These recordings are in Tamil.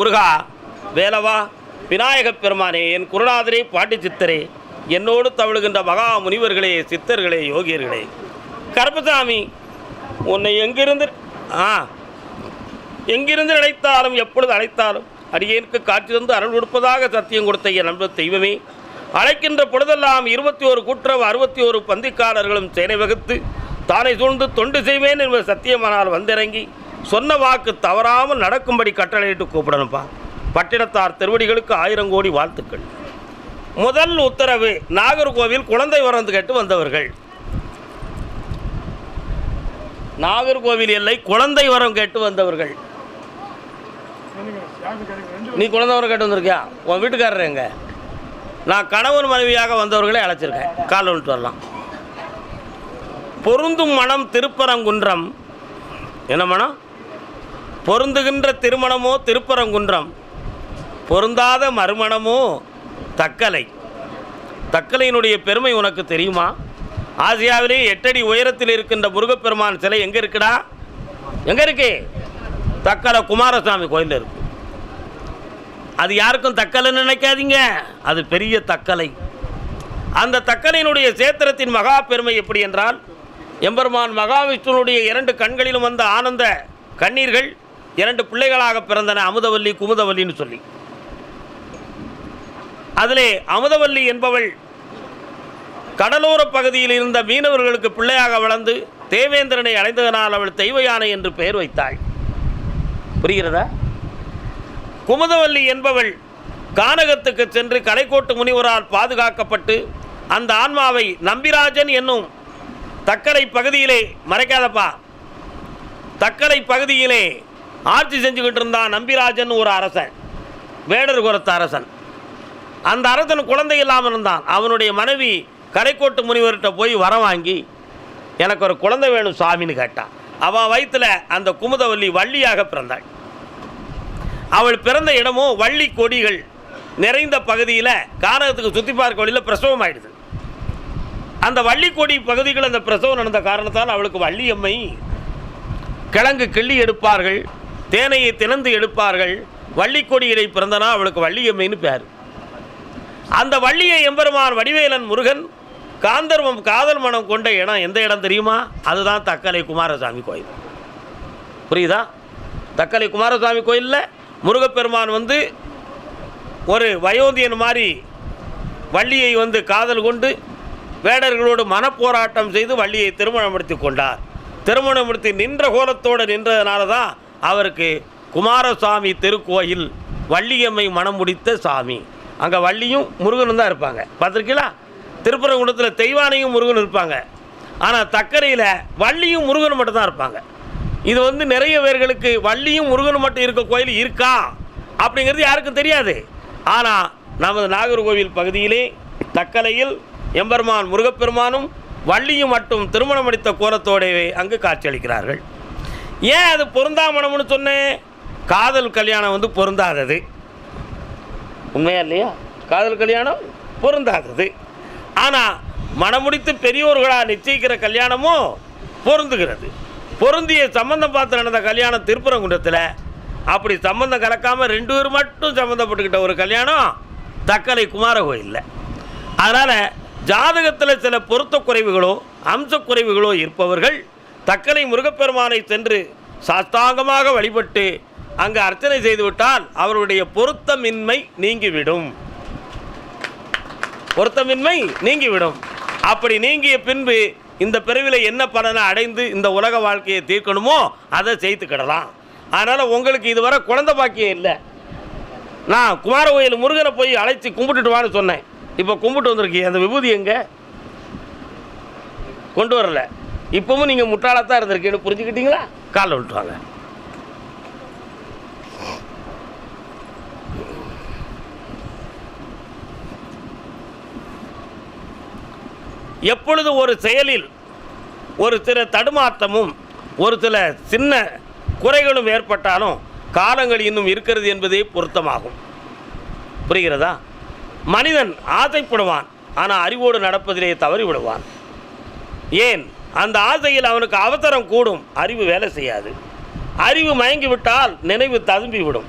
முருகா வேலவா விநாயகப் பெருமானே என் குருநாதரே பாட்டி சித்தரே. என்னோடு தவழுகின்ற மகா முனிவர்களே சித்தர்களே யோகியர்களே. கருப்பசாமி உன்னை எங்கிருந்து ஆ எங்கிருந்து அழைத்தாலும் எப்பொழுது அழைத்தாலும் அடியேனுக்கு காட்சி தந்து அருள் கொடுப்பதாக சத்தியம் கொடுத்த என் நண்பர் தெய்வமே. அழைக்கின்ற பொழுதெல்லாம் இருபத்தி ஒரு கூட்டுறவு அறுபத்தி ஒரு பந்திக்காரர்களும் சேனை வகுத்து தானை சூழ்ந்து தொண்டு செய்வேன் என்பது சத்தியமானால் வந்திறங்கி சொன்ன வாக்கு தவறாமல் நடக்கும்படி கட்டளையிட்டு கூப்பிடணும்ப்பா. பட்டினத்தார் திருவடிகளுக்கு ஆயிரம் கோடி வாழ்த்துக்கள். முதல் உத்தரவு நாகர்கோவில் குழந்தை வரந்து கேட்டு வந்தவர்கள். நாகர்கோவில் எல்லை குழந்தை வரம் கேட்டு வந்தவர்கள். நீ குழந்தை வரம் கேட்டு வந்திருக்கியா? உன் வீட்டுக்காரர் எங்க? நான் கணவன் மனைவியாக வந்தவர்களை அழைச்சிருக்கேன். கால் வந்துட்டு வரலாம். பொருந்தும் மனம் திருப்பரங்குன்றம். என்ன மனம்? பொருந்துகின்ற திருமணமோ திருப்பரங்குன்றம். பொருந்தாத மறுமணமோ தக்கலை. தக்கலையினுடைய பெருமை உனக்கு தெரியுமா? ஆசியாவிலே எட்டடி உயரத்தில் இருக்கின்ற முருகப்பெருமான் சிலை எங்கே இருக்குடா? எங்கே இருக்கு? தக்கலை குமாரசாமி கோயிலில் இருக்கு. அது யாருக்கும் தக்கலைன்னு நினைக்காதீங்க. அது பெரிய தக்கலை. அந்த தக்கலையினுடைய சேத்திரத்தின் மகா பெருமை எப்படி என்றால் எம்பெருமான் மகாவிஷ்ணுனுடைய இரண்டு கண்களிலும் வந்த ஆனந்த கண்ணீர்கள் இரண்டு பிள்ளைகளாக பிறந்தன அமுதவல்லி குமுதவல்லின்னு சொல்லி. அதிலே அமுதவல்லி என்பவள் கடலோர பகுதியில் இருந்த மீனவர்களுக்கு பிள்ளையாக வளர்ந்து தேவேந்திரனை அடைந்ததனால் அவள் தெய்வ யானை என்று பெயர் வைத்தாள். புரிகிறதா? குமுதவல்லி என்பவள் கானகத்துக்கு சென்று கலைக்கோட்டு முனிவரால் பாதுகாக்கப்பட்டு அந்த ஆன்மாவை நம்பிராஜன் என்னும் தக்கரை பகுதியிலே மறைக்காதப்பா தக்கரை பகுதியிலே ஆட்சி செஞ்சுக்கிட்டு இருந்தான் நம்பிராஜன் ஒரு அரசன் வேடர் குரத்த அரசன். அந்த அரசன் குழந்தை இல்லாமல் இருந்தான். அவனுடைய மனைவி கரைக்கோட்டு முனிவர்கிட்ட போய் வர வாங்கி எனக்கு ஒரு குழந்தை வேணும் சாமின்னு கேட்டான் அவள் வயிற்றில் அந்த குமுதவல்லி வள்ளியாக பிறந்தாள். அவள் பிறந்த இடமும் வள்ளி கொடிகள் நிறைந்த பகுதியில் காரணத்துக்கு சுற்றி பார்க்க வழியில் பிரசவம் ஆயிடுது. அந்த வள்ளிக்கொடி பகுதிகள் அந்த பிரசவம் நடந்த காரணத்தால் அவளுக்கு வள்ளியம்மை கிழங்கு கிள்ளி எடுப்பார்கள். தேனையை தினந்து எடுப்பார்கள். வள்ளிக்கொடியிலே பிறந்தனா அவளுக்கு வள்ளியம்மைன்னு பேர். அந்த வள்ளியை எம்பெருமான் வடிவேலன் முருகன் காந்தர்வம் காதல் மனம் கொண்ட இடம் எந்த இடம் தெரியுமா? அதுதான் தக்கலை குமாரசாமி கோயில். புரியுதா? தக்கலை குமாரசாமி கோயிலில் முருகப்பெருமான் வந்து ஒரு வயோதியன் மாதிரி வள்ளியை வந்து காதல் கொண்டு வேடர்களோடு மனப்போராட்டம் செய்து வள்ளியை திருமணப்படுத்தி கொண்டார். திருமணப்படுத்தி நின்ற கோலத்தோடு நின்றதுனால தான் அவருக்கு குமாரசாமி திருக்கோயில் வள்ளியம்மை மனம் முடித்த சாமி. அங்கே வள்ளியும் முருகனும் தான் இருப்பாங்க. பார்த்துருக்கீங்களா? திருப்பரங்குடத்தில் தெய்வானையும் முருகன் இருப்பாங்க. ஆனால் தக்கரையில் வள்ளியும் முருகனும் மட்டும் தான் இருப்பாங்க. இது வந்து நிறைய பேர்களுக்கு வள்ளியும் முருகனும் மட்டும் இருக்க கோயில் இருக்கா? அப்படிங்கிறது யாருக்கும் தெரியாது. ஆனால் நமது நாகர்கோவில் பகுதியிலே தக்கலையில் எம்பெருமான் முருகப்பெருமானும் வள்ளியும் மட்டும் திருமணம் அடித்த கோலத்தோடவே அங்கு காட்சியளிக்கிறார்கள். ஏன் அது பொருந்தாமணம்னு சொன்னேன்? காதல் கல்யாணம் வந்து பொருந்தாதது. உண்மையா இல்லையா? காதல் கல்யாணம் பொருந்தாதது. ஆனால் மனமுடித்து பெரியோர்களாக நிச்சயிக்கிற கல்யாணமும் பொருந்துகிறது. பொருந்திய சம்பந்தம் பார்த்து நடந்த கல்யாணம் திருப்பரங்குன்றத்தில் அப்படி சம்பந்தம் கலக்காமல் ரெண்டு பேர் மட்டும் சம்மந்தப்பட்டுக்கிட்ட ஒரு கல்யாணம் தக்கலை குமார கோயிலில் அதனால் ஜாதகத்தில் சில பொருத்த குறைவுகளோ அம்ச குறைவுகளோ இருப்பவர்கள் தக்கலை முருகப்பெருமானை சென்று சாஸ்தாங்கமாக வழிபட்டு அங்கு அர்ச்சனை செய்துவிட்டால் அவருடைய பொருத்தமின்மை நீங்கிவிடும். பொருத்தமின்மை நீங்கிவிடும். அப்படி நீங்கிய பின்பு இந்த பிறவில என்ன பலனை அடைந்து இந்த உலக வாழ்க்கையை தீர்க்கணுமோ அதை செய்துக்கிடலாம் அதனால் உங்களுக்கு இதுவரை குழந்தை பாக்கியம் இல்லை. நான் குமார கோயில் முருகனை போய் அழைச்சி கும்பிட்டுட்டு வான்னு சொன்னேன். இப்போ கும்பிட்டு வந்திருக்கீங்க அந்த விபூதி எங்கே? கொண்டு வரல. இப்பவும் நீங்கள் முட்டாளத்தான் இருந்திருக்கீங்கன்னு புரிஞ்சுக்கிட்டீங்களா? காலில் விட்டுவாங்க எப்பொழுது ஒரு செயலில் ஒரு சில தடுமாற்றமும் ஒரு சில சின்ன குறைகளும் ஏற்பட்டாலும் காலங்கள் இன்னும் இருக்கிறது என்பதே பொருத்தமாகும். புரிகிறதா? மனிதன் ஆசைப்படுவான் ஆனால் அறிவோடு நடப்பதிலே தவறி விடுவான் ஏன்? அந்த ஆசையில் அவனுக்கு அவசரம் கூடும். அறிவு வேலை செய்யாது. அறிவு மயங்கி விட்டால் நினைவு ததும்பி விடும்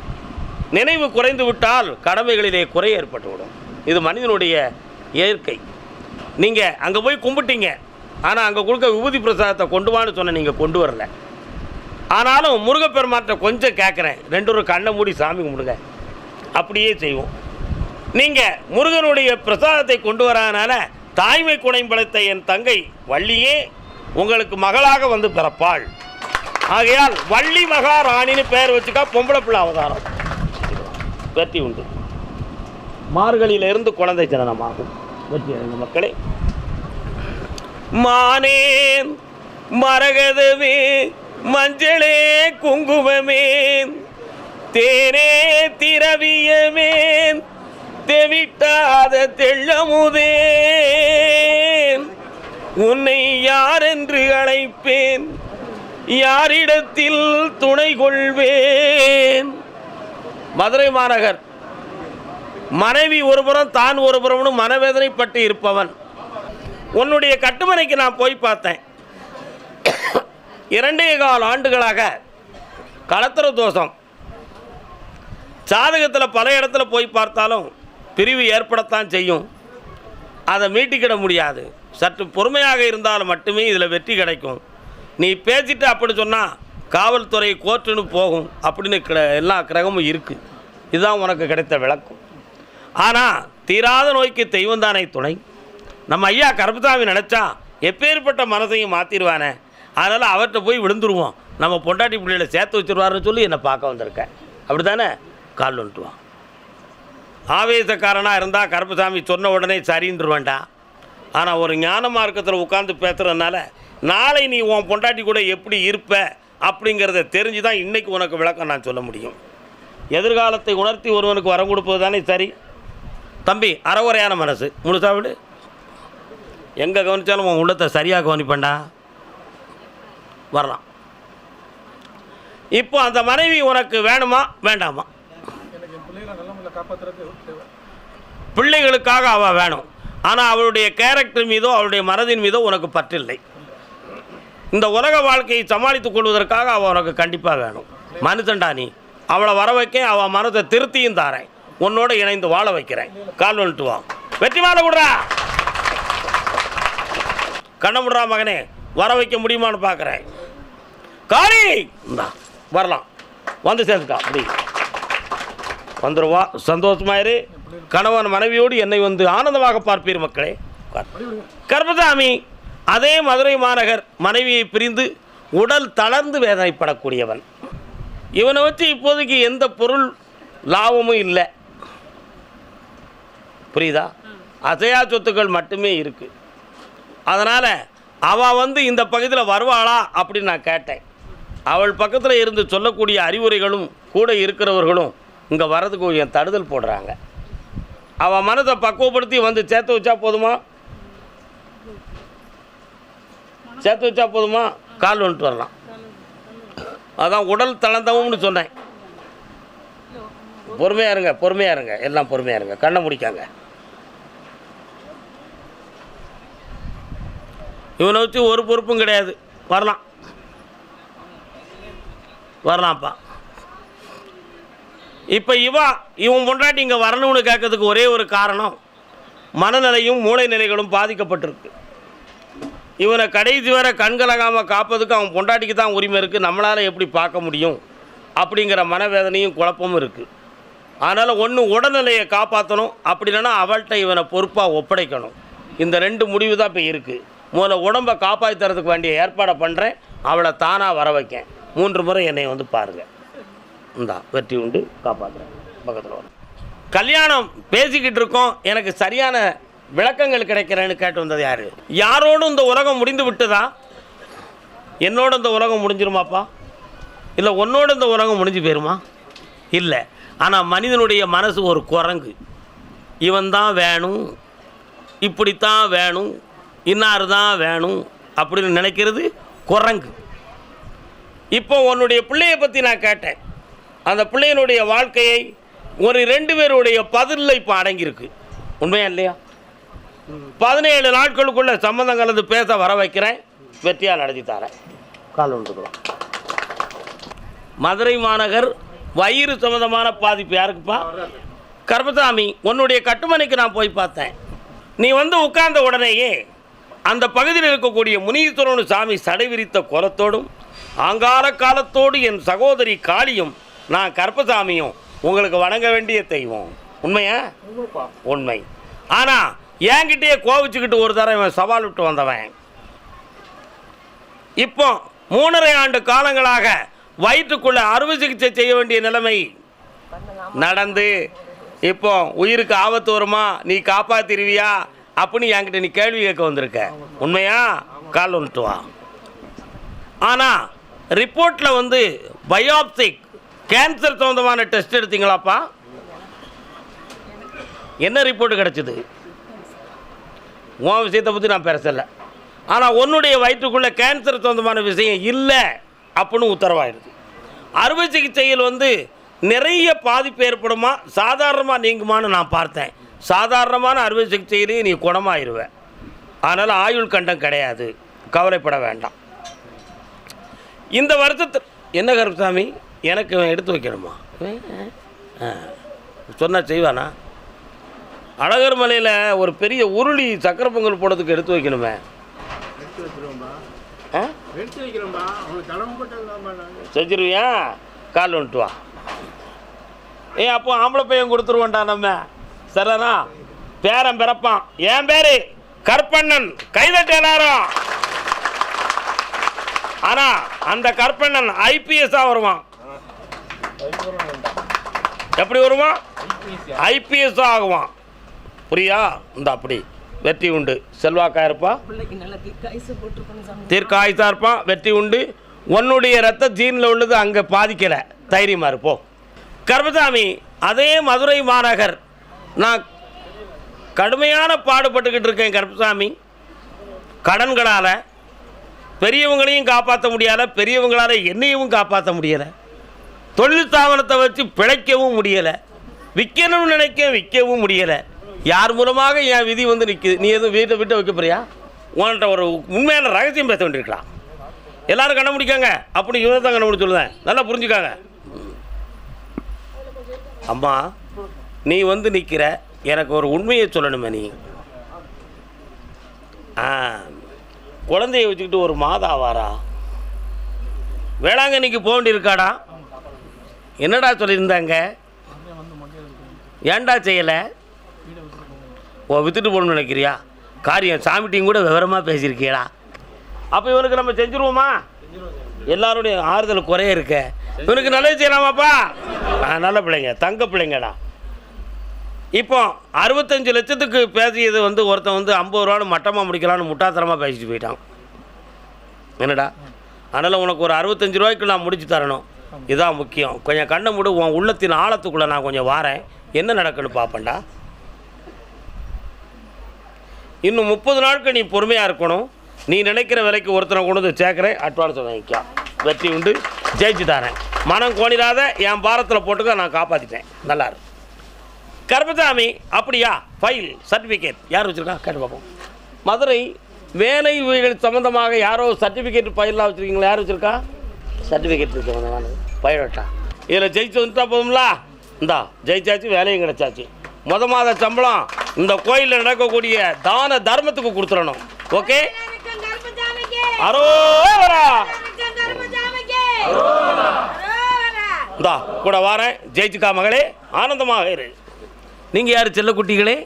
நினைவு குறைந்து விட்டால் கடமைகளிலே குறை ஏற்பட்டுவிடும். இது மனிதனுடைய இயற்கை. நீங்கள் அங்கே போய் கும்பிட்டீங்க. ஆனால் அங்கே கொடுக்க விபூதி பிரசாதத்தை கொண்டு வான்னு சொன்ன நீங்கள் கொண்டு வரல. ஆனாலும் முருகப்பெருமாற்ற கொஞ்சம் கேட்குறேன் ரெண்டு ஒரு கண்ணை மூடி சாமி கும்பிடுங்க. அப்படியே செய்வோம். நீங்கள் முருகனுடைய பிரசாதத்தை கொண்டு வராதனால தாய்மை குணம் என் தங்கை வள்ளியே உங்களுக்கு மகளாக வந்து பிறப்பாள். ஆகையால் வள்ளி மகாராணின்னு பெயர் வச்சுக்கா பொம்பளை பிள்ளை அவதாரம். வெற்றி உண்டு. மார்கழியிலிருந்து குழந்தை ஜனனமாகும். வெற்றி அடைந்த மக்களே. மானேன் மரகதமே மஞ்சளே குங்குமமே தேனே திரவியமே தெவிட்டாத தெள்ளமுதே. உன்னை யாரென்று அழைப்பேன்? யாரிடத்தில் துணை கொள்வேன்? மதுரை மாநகர். மனைவி ஒருபுறம் தான் ஒருபுறம்னு மனவேதனைப்பட்டு இருப்பவன். உன்னுடைய கட்டுமனைக்கு நான் போய் பார்த்தேன். இரண்டே கால் ஆண்டுகளாக களத்திர தோஷம். ஜாதகத்தில் பல இடத்துல போய் பார்த்தாலும் பிரிவு ஏற்படத்தான் செய்யும். அதை மீட்டிக்கிட முடியாது. சற்று பொறுமையாக இருந்தால் மட்டுமே இதில் வெற்றி கிடைக்கும். நீ பேசிட்டு அப்படி சொன்னால் காவல்துறை கோர்ட்டுன்னு போகும் அப்படின்னு கிர எல்லா கிரகமும் இருக்குது இதுதான் உனக்கு கிடைத்த விளக்கம். ஆனால் தீராத நோய்க்கு தெய்வம் தானே துணை. நம்ம ஐயா கருப்புசாமி நினச்சா எப்பேற்பட்ட மனதையும் மாற்றிடுவானே அதனால் அவர்கிட்ட போய் விழுந்துருவோம். நம்ம பொண்டாட்டி பிள்ளைகளை சேர்த்து வச்சிருவாருன்னு சொல்லி என்னை பார்க்க வந்திருக்கேன். அப்படி தானே கால் வந்துட்டுவான் ஆவேசக்காரனாக இருந்தால் கருப்புசாமி சொன்ன உடனே சரின்றுவேண்டா ஆனால் ஒரு ஞான மார்க்கத்தில் உட்காந்து பேசுகிறதுனால நாளை நீ உன் பொண்டாட்டி கூட எப்படி இருப்ப அப்படிங்கிறத தெரிஞ்சு தான் இன்றைக்கி உனக்கு விளக்கம் நான் சொல்ல முடியும். எதிர்காலத்தை உணர்த்தி ஒருவனுக்கு வரம் கொடுப்பது தானே சரி. தம்பி அறவுரையான மனசு. முழுசா விடு. எங்கே கவனித்தாலும் உன் உள்ளத்தை சரியாக கவனிப்பேன்டா. வரலாம். இப்போ அந்த மனைவி உனக்கு வேணுமா வேண்டாமா? பிள்ளைகளுக்காக அவள் வேணும். ஆனால் அவளுடைய கேரக்டர் மீதோ அவளுடைய மனதின் மீதோ உனக்கு பற்றில்லை. இந்த உலக வாழ்க்கையை சமாளித்துக் கொள்வதற்காக அவள் உனக்கு கண்டிப்பாக வேணும். மனுஷன்டா நீ. அவளை வர வைக்க அவள் மனதை திருத்தியும் தாரேன். உன்னோட இணைந்து வாழ வைக்கிறேன். கால் வந்துட்டு வா. வெற்றி மாலை விடுறா கண்ண விடுறா மகனே. வர வைக்க முடியுமான்னு பார்க்குறேன் காளி! இந்தா வரலாம். வந்து சேர்ந்துக்கா. அப்படி. வந்துடுவா சந்தோஷமாயிரு கணவன் மனைவியோடு என்னை வந்து ஆனந்தமாக பார்ப்பீர் மக்களே. கர்மசாமி அதே மதுரை மாநகர் மனைவியை பிரிந்து உடல் தளர்ந்து வேதனைப்படக்கூடியவன். இவனை வச்சு இப்போதைக்கு எந்த பொருள் லாபமும் இல்லை. புரியுதா? அசையா சொத்துக்கள் மட்டுமே இருக்குது அதனால் அவள் வந்து இந்த பகுதியில் வருவாளா அப்படின்னு நான் கேட்டேன். அவள் பக்கத்தில் இருந்து சொல்லக்கூடிய அறிவுரைகளும் கூட இருக்கிறவர்களும் இங்கே வர்றதுக்கு கொஞ்சம் தடுதல் போடுறாங்க. அவன் மனதை பக்குவப்படுத்தி வந்து சேர்த்து வச்சா போதுமா? சேர்த்து வச்சா போதுமா? கால் வந்துட்டு வரலாம். அதான் உடல் தளர்ந்தவும்னு சொன்னேன். பொறுமையாக இருங்க பொறுமையாக இருங்க. எல்லாம் பொறுமையாக இருங்க. கண்ணை முடிக்காங்க. இவனை வச்சு ஒரு பொறுப்பும் கிடையாது. வரலாம். வரலாம்ப்பா. இப்போ இவன் இவன் பொண்டாட்டி இங்கே வரணும்னு கேட்கறதுக்கு ஒரே ஒரு காரணம் மனநிலையும் மூளை நிலைகளும் பாதிக்கப்பட்டிருக்கு. இவனை கடைசி வரை கண்கலகாமல் காப்பதுக்கு அவன் பொண்டாட்டிக்கு தான் உரிமை இருக்குது நம்மளால் எப்படி பார்க்க முடியும்? அப்படிங்கிற மனவேதனையும் குழப்பமும் இருக்குது அதனால் ஒன்று உடல்நிலையை காப்பாற்றணும் அப்படி இல்லைன்னா அவள்கிட்ட இவனை பொறுப்பாக ஒப்படைக்கணும். இந்த ரெண்டு முடிவு தான் இப்போ இருக்குது முதல்ல உடம்பை காப்பாற்றி தரதுக்கு வேண்டிய ஏற்பாடை பண்ணுறேன் அவளை தானாக வர வைக்கேன். மூன்று முறை என்னை வந்து பாருங்கள் இந்தா வெற்றி உண்டு காப்பாற்றுறேன் பக்கத்தில் வரும் கல்யாணம் பேசிக்கிட்டு இருக்கோம் எனக்கு சரியான விளக்கங்கள் கிடைக்கிறேன்னு கேட்டு வந்தது யார்? யாரோடும் இந்த உலகம் முடிந்து விட்டதா? என்னோட இந்த உலகம் முடிஞ்சிருமாப்பா? இல்லை உன்னோட இந்த உலகம் முடிஞ்சு போயிருமா? இல்லை ஆனால் மனிதனுடைய மனசு ஒரு குரங்கு. இவன் தான் வேணும் இப்படித்தான் வேணும் இன்னார் தான் வேணும் அப்படின்னு நினைக்கிறது குரங்கு. இப்போ உன்னுடைய பிள்ளையை பற்றி நான் கேட்டேன். அந்த பிள்ளையினுடைய வாழ்க்கையை ஒரு ரெண்டு பேருடைய பதிலில் இப்போ அடங்கியிருக்கு. உண்மையா இல்லையா? பதினேழு நாட்களுக்குள்ள சம்மந்தம் கலந்து பேச வர வைக்கிறேன். வெற்றியாக நடத்தி தரேன். கால் ஒன்றுக்கலாம் மதுரை மாநகர் வயிறு சம்மந்தமான பாதிப்பு யாருக்குப்பா? கர்மசாமி உன்னுடைய கட்டுமனைக்கு நான் போய் பார்த்தேன். நீ வந்து உட்கார்ந்த உடனேயே அந்த பகுதியில் இருக்கக்கூடிய முனீஸ்வரனு சாமி சடைவிரித்த குலத்தோடும் ஆங்கால காலத்தோடு என் சகோதரி காளியும் நான் கருப்பசாமியும் உங்களுக்கு வணங்க வேண்டிய தெய்வம். உண்மையா? உண்மை. ஆனால் என்கிட்டயே கோவிச்சுக்கிட்டு ஒரு தடவை இவன் சவால் விட்டு வந்தவன். இப்போ மூணரை ஆண்டு காலங்களாக வயிற்றுக்குள்ள அறுவை சிகிச்சை செய்ய வேண்டிய நிலைமை நடந்து இப்போ உயிருக்கு ஆபத்து வருமா? நீ காப்பாத்திருவியா? அப்படின்னு என்கிட்ட நீ கேள்வி கேட்க வந்திருக்க. உண்மையா? கால் வந்துட்டு வா. ஆனால் ரிப்போர்ட்டில் வந்து பயோப்சிக் கேன்சர் சம்மந்தமான டெஸ்ட் எடுத்தீங்களாப்பா? என்ன ரிப்போர்ட் கிடச்சிது? உன் விஷயத்தை பற்றி நான் பேசலை. ஆனால் உன்னுடைய வயிற்றுக்குள்ளே கேன்சர் சம்மந்தமான விஷயம் இல்லை அப்படின்னு உத்தரவாயிடுது. அறுவை சிகிச்சையில் வந்து நிறைய பாதிப்பு ஏற்படுமா? சாதாரணமாக நீங்குமான்னு நான் பார்த்தேன். சாதாரணமான அறுவை சிகிச்சையிலேயே நீ குணமாயிருவ. அதனால் ஆயுள் கண்டம் கிடையாது. கவலைப்பட வேண்டாம். இந்த வருஷத்து என்ன கருப்பசாமி? எனக்கு இவன் எடுத்து வைக்கணுமா? சொன்னால் செய்வானா? அழகர் மலையில் ஒரு பெரிய உருளி சக்கரை பொங்கல் போடுறதுக்கு எடுத்து வைக்கணுமே. செஞ்சிருவியா? கால் வந்துட்டு வா. ஏ அப்போ ஆம்பளை பையன் கொடுத்துருவோம்டா நம்ம. சரிதானா? பேரன் பிறப்பான். என் பேரு கற்பண்ணன். கைதட்ட எல்லாரும். ஆனா அந்த கற்பண்ணன் ஐபிஎஸ்ஸாக வருவான். எப்படி வருவான் ஐபிஎஸ் ஆகுவான் புரியா? இந்த அப்படி. வெற்றி உண்டு. செல்வாக்கா இருப்பான் தீர்க்க நல்ல இருப்பான் வெற்றி உண்டு. உன்னுடைய ரத்த ஜீனில் உள்ளது அங்கே பாதிக்கலை. தைரியமா இருப்போம் கர்மசாமி அதே மதுரை மாநகர். நான் கடுமையான பாடுபட்டுக்கிட்டு இருக்கேன் கருப்பசாமி கடன்களால் பெரியவங்களையும் காப்பாற்ற முடியலை பெரியவங்களால் என்னையும் காப்பாற்ற முடியலை. தொழில் ஸ்தாபனத்தை வச்சு பிழைக்கவும் முடியலை. விற்கணும்னு நினைக்க விற்கவும் முடியலை. யார் மூலமாக என் விதி வந்து நிற்குது நீ எதுவும் வீட்டை விட்டு வைக்க போறியா? உன்கிட்ட ஒரு உண்மையான ரகசியம் பேச வேண்டியிருக்கலாம். எல்லாரும் கண்டுபிடிக்காங்க அப்படி இவரை தான் கண்டுபிடிச்சு சொல்லுவேன். நல்லா புரிஞ்சுக்காங்க. அம்மா நீ வந்து நிற்கிற எனக்கு ஒரு உண்மையை சொல்லணுமே நீ. ஆ குழந்தைய வச்சுக்கிட்டு ஒரு மாதம் ஆவாரா வேளாங்கண்ணிக்கு போக வேண்டியிருக்காடா? என்னடா சொல்லியிருந்தாங்க? ஏன்டா செய்யலை? ஓ வித்துட்டு போகணும்னு நினைக்கிறியா? காரியம் சாமிட்டையும் கூட விவரமாக பேசியிருக்கீடா அப்போ இவனுக்கு நம்ம செஞ்சுருவோமா? எல்லாருடைய ஆறுதல் குறைய இருக்க. இவனுக்கு நல்லது செய்யலாமாப்பா? ஆ, நல்ல பிள்ளைங்க தங்க பிள்ளைங்கடா. இப்போ அறுபத்தஞ்சு லட்சத்துக்கு பேசியது வந்து ஒருத்தன் வந்து ஐம்பது ரூபான்னு மட்டமாக முடிக்கலான்னு முட்டாத்தனமாக பேசிட்டு போயிட்டான். என்னடா? அதனால் உனக்கு ஒரு அறுபத்தஞ்சு ரூபாய்க்கு நான் முடிச்சு தரணும். இதுதான் முக்கியம். கொஞ்சம் கண்ணை மூடு உன் உள்ளத்தின் ஆழத்துக்குள்ளே நான் கொஞ்சம் வாரேன். என்ன நடக்குன்னு பார்ப்பேன்டா இன்னும் முப்பது நாட்கள் நீ பொறுமையாக இருக்கணும். நீ நினைக்கிற விலைக்கு ஒருத்தனை கொண்டு வந்து சேர்க்குறேன். அட்வான்ஸ் வாங்கிக்கா. வெற்றி உண்டு. ஜெயிச்சு தரேன். மனம் கோணிடாத என் பாரத்தில் போட்டுக்க நான் காப்பாற்றிட்டேன் நல்லா இருக்கு கருப்பசாமி அப்படியா? ஃபைல் சர்டிஃபிகேட் யார் வச்சுருக்கா? கேட்டு பார்ப்போம் மதுரை வேலை உயிர்கள் சம்மந்தமாக யாரோ சர்டிஃபிகேட் ஃபைல்லாம் வச்சுருக்கீங்களா? யார் வச்சுருக்கா? சர்டிஃபிகேட் சம்மந்தமான பயோடேட்டா இதில் ஜெயிச்சு வந்துட்டா போதும்ல? இந்தா ஜெயிச்சாச்சு வேலையும் கிடைச்சாச்சு. முத மாத சம்பளம் இந்த கோயிலில் நடக்கக்கூடிய தான தர்மத்துக்கு கொடுத்துடணும். ஓகே? அரோவரா இந்தா கூட வாரேன். ஜெயிச்சுக்கா மகளே ஆனந்தமாக இரு. நீங்கள் யார் செல்லக்குட்டிகளே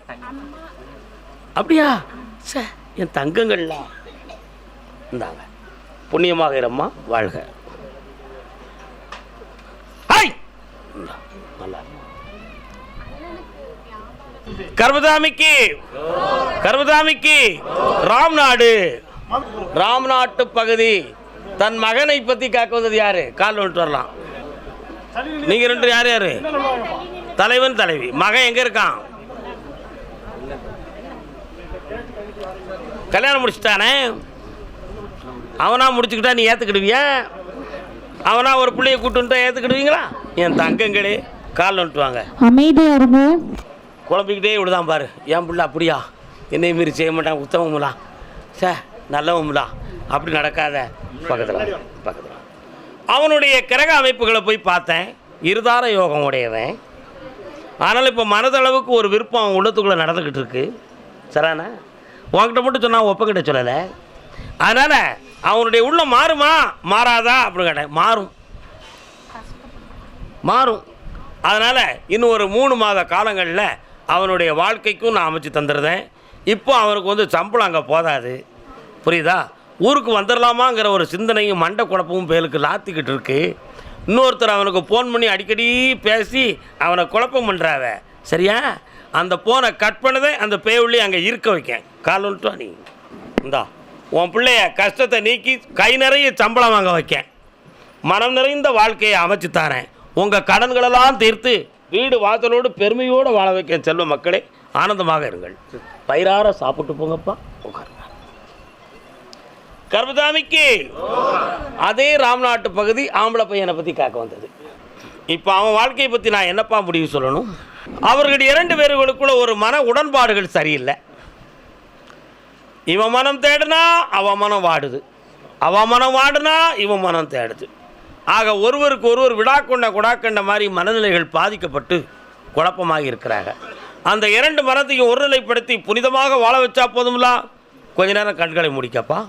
அப்படியா? சே என் தங்கங்கள்லாம். இந்தாங்க புண்ணியமாக இரம்மா வாழ்க ஹாய் இந்தா, நல்லா கர்பதாமிக்கு ராம் நாடு ராம்நாடு. ராம்நாட்டு பகுதி. தன் மகனை பற்றி காக்குவது யாரு? கால் வந்துட்டு வரலாம். நீங்க ரெண்டு யார் யாரு? தலைவன் தலைவி. மகன் எங்க இருக்கான்? கல்யாணம் முடிச்சுட்டானே? அவனா முடிச்சுக்கிட்டா நீ ஏத்துக்கிடுவியா? அவனா ஒரு பிள்ளைய கூட்டு வந்துட்டா ஏத்துக்கிடுவீங்களா? என் தங்கங்களே கால் வந்துட்டு வாங்க அமைதியா இருங்க குழம்பிக்கிட்டே விடுதான் பாரு. என் பிள்ளை அப்படியா? என்னை மீறி செய்ய மாட்டான் உத்தமமுலா. சே நல்லவமுலா. அப்படி நடக்காத. பக்கத்தில் பக்கத்தில் அவனுடைய கிரக அமைப்புகளை போய் பார்த்தேன். இருதார யோகம் உடையவன். ஆனால் இப்போ மனதளவுக்கு ஒரு விருப்பம் அவன் உள்ளத்துக்குள்ளே நடந்துக்கிட்டு இருக்கு. சரிண்ணா உன்கிட்ட மட்டும் சொன்னா ஒப்பக்கிட்ட சொல்லலை. அதனால் அவனுடைய உள்ள மாறுமா? மாறாதா? அப்படின்னு கேட்டேன். மாறும். மாறும். அதனால் இன்னும் ஒரு மூணு மாத காலங்களில் அவனுடைய வாழ்க்கைக்கும் நான் அமைச்சு தந்துடுறேன் இப்போ அவனுக்கு வந்து சம்பளம் அங்கே போதாது. புரியுதா? ஊருக்கு வந்துடலாமாங்கிற ஒரு சிந்தனையும் மண்டை குழப்பமும் பேருக்கு லாத்திக்கிட்டு இருக்கு. இன்னொருத்தர் அவனுக்கு ஃபோன் பண்ணி அடிக்கடி பேசி அவனை குழப்பம் பண்ணுறாவ சரியா? அந்த ஃபோனை கட் பண்ணதே அந்த பேவுள்ளி அங்கே இருக்க வைக்கேன். காலன்ட்டோ நீ? இந்தா உன் பிள்ளைய கஷ்டத்தை நீக்கி கை நிறைய சம்பளம் வாங்க வைக்கேன். மனம் நிறைந்த வாழ்க்கையை அமைச்சு தரேன். உங்கள் கடன்களெல்லாம் தீர்த்து வீடு வாசலோடு பெருமையோடு வாழ வைக்க செல்வ மக்களே ஆனந்தமாக இருங்கள். பயிரார சாப்பிட்டு போங்கப்பா. உட்காருங்க. கர்மதாமிக்கு அதே ராம்நாட்டு பகுதி ஆம்பளை பையனை பற்றி காக்க வந்தது. இப்போ அவன் வாழ்க்கையை பற்றி நான் என்னப்பா முடிவு சொல்லணும்? அவர்கள் இரண்டு பேர்களுக்குள்ள ஒரு மன உடன்பாடுகள் சரியில்லை. இவன் மனம் தேடுனா அவன் மனம் வாடுது. அவன் மனம் வாடுனா இவன் மனம் தேடுது. ஆக ஒருவருக்கு ஒருவர் விடா கொண்ட குடாக்கண்ட மாதிரி மனநிலைகள் பாதிக்கப்பட்டு குழப்பமாக இருக்கிறாங்க. அந்த இரண்டு மனத்தையும் ஒருநிலைப்படுத்தி புனிதமாக வாழ வச்சா போதும்ல? கொஞ்ச நேரம் கண்களை முடிக்கப்பா.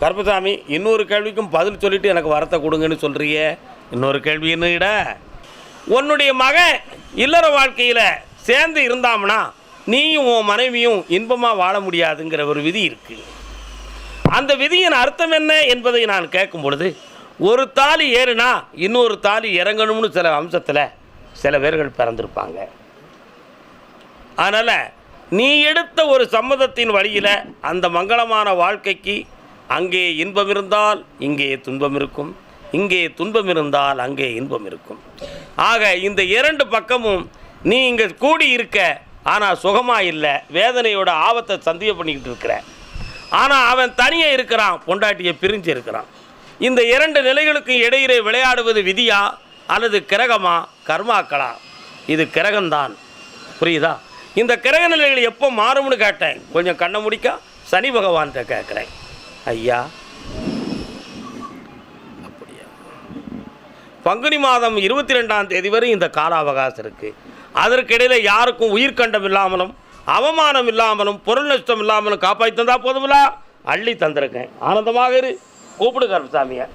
கருப்பசாமி இன்னொரு கேள்விக்கும் பதில் சொல்லிட்டு எனக்கு வரத்தை கொடுங்கன்னு சொல்கிறியே இன்னொரு கேள்வி என்னிட உன்னுடைய மகன் இல்லற வாழ்க்கையில் சேர்ந்து இருந்தாம்னா நீயும் உன் மனைவியும் இன்பமாக வாழ முடியாதுங்கிற ஒரு விதி இருக்குது அந்த விதியின் அர்த்தம் என்ன என்பதை நான் கேட்கும் பொழுது ஒரு தாலி ஏறுனா இன்னொரு தாலி இறங்கணும்னு சில அம்சத்தில் சில பேர்கள் பிறந்திருப்பாங்க. அதனால் நீ எடுத்த ஒரு சம்மதத்தின் வழியில் அந்த மங்களமான வாழ்க்கைக்கு அங்கே இன்பம் இருந்தால் இங்கே துன்பம் இருக்கும் இங்கே துன்பம் இருந்தால் அங்கே இன்பம் இருக்கும். ஆக இந்த இரண்டு பக்கமும் நீ இங்கே கூடி இருக்க ஆனால் சுகமாக இல்லை வேதனையோட ஆபத்தை சந்திய பண்ணிக்கிட்டு இருக்கிற. ஆனால் அவன் தனியே இருக்கிறான் பொண்டாட்டியை பிரிஞ்சு இருக்கிறான். இந்த இரண்டு நிலைகளுக்கு இடையிலே விளையாடுவது விதியா அல்லது கிரகமா? கர்மாக்களா? இது கிரகம்தான். புரியுதா? இந்த கிரக நிலைகள் எப்போ மாறும்னு கேட்டேன். கொஞ்சம் கண்ணை முடிக்க. சனி பகவான்கிட்ட கேட்குறேன். ஐயா. அப்படியா? பங்குனி மாதம் இருபத்தி ரெண்டாம் தேதி வரை இந்த கால அவகாசம் இருக்குது அதற்கிடையில் யாருக்கும் உயிர்கண்டம் இல்லாமலும் அவமானம் இல்லாமலும் பொருள் நஷ்டம் இல்லாமலும் காப்பாற்றி தந்தால் போதுமில்லா? அள்ளி தந்திருக்கேன். ஆனந்தமாக இரு. கூப்பிடு கருப்பசாமியை.